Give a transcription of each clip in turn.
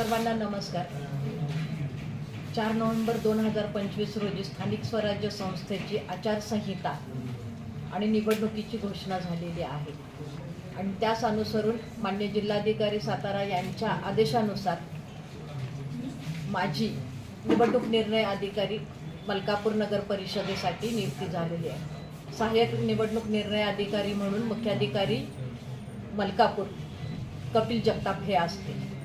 सर्वांना नमस्कार. चार नोव्हेंबर दोन हजार पंचवीस रोजी स्थानिक स्वराज्य संस्थेची आचारसंहिता आणि निवडणुकीची घोषणा झालेली आहे. आणि त्यास अनुसरून मान्य जिल्हाधिकारी सातारा यांच्या आदेशानुसार माझी निवडणूक निर्णय अधिकारी मलकापूर नगर परिषदेसाठी नियुक्ती झालेली आहे. सहाय्यक निवडणूक निर्णय अधिकारी म्हणून मुख्याधिकारी मलकापूर कपिल जगताप हे असतील.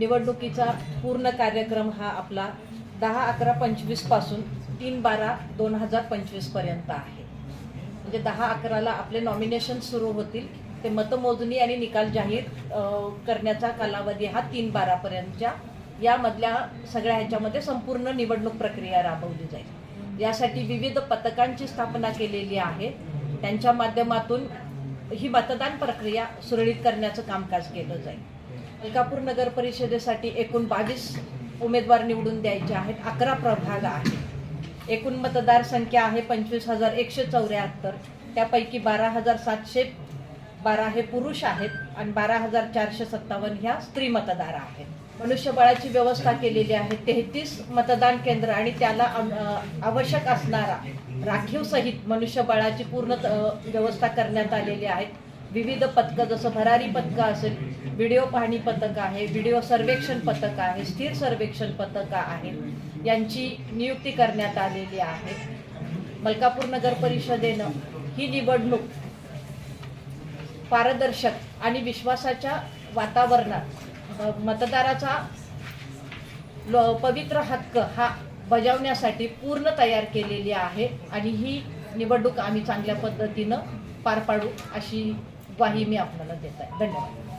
निवडणुकीचा पूर्ण कार्यक्रम हा आपला दहा अकरा पंचवीसपासून तीन बारा दोन हजार पंचवीसपर्यंत आहे. म्हणजे दहा अकराला आपले नॉमिनेशन सुरू होतील. ते मतमोजणी आणि निकाल जाहीर करण्याचा कालावधी हा तीन बारापर्यंतच्या यामधल्या सगळ्या ह्याच्यामध्ये संपूर्ण निवडणूक प्रक्रिया राबवली जाईल. यासाठी विविध पथकांची स्थापना केलेली आहे. त्यांच्या माध्यमातून ही मतदान प्रक्रिया सुरळीत करण्याचं कामकाज केलं जाईल. मलकापूर नगर परिषदेसाठी एकूण बावीस उमेदवार निवडून द्यायचे आहेत. अकरा प्रभाग आहेत. एकूण मतदार संख्या आहे पंचवीस हजार एकशे चौऱ्याहत्तर. त्यापैकी बारा हजार सातशे बारा हे पुरुष आहेत आणि बारा हजार चारशे सत्तावन्न ह्या स्त्री मतदार आहेत. मनुष्यबळाची व्यवस्था केलेली आहे. तेहतीस मतदान केंद्र आणि त्याला आवश्यक असणारा राखीव सहित मनुष्यबळाची पूर्ण व्यवस्था करण्यात आलेली आहे. विविध पथकं जसं भरारी पथकं असेल व्हिडिओ पाहणी पथक आहे व्हिडिओ सर्वेक्षण पथक आहे स्थिर सर्वेक्षण पथकं आहेत यांची नियुक्ती करण्यात आलेली आहे. मलकापूर नगर परिषदेनं ही निवडणूक पारदर्शक आणि विश्वासाच्या वातावरणात मतदाराचा पवित्र हक्क हा बजावण्यासाठी पूर्ण तयार केलेली आहे आणि ही निवडणूक आम्ही चांगल्या पद्धतीनं पार पाडू अशी ग्वाही मी आपल्याला देत आहे धन्यवाद.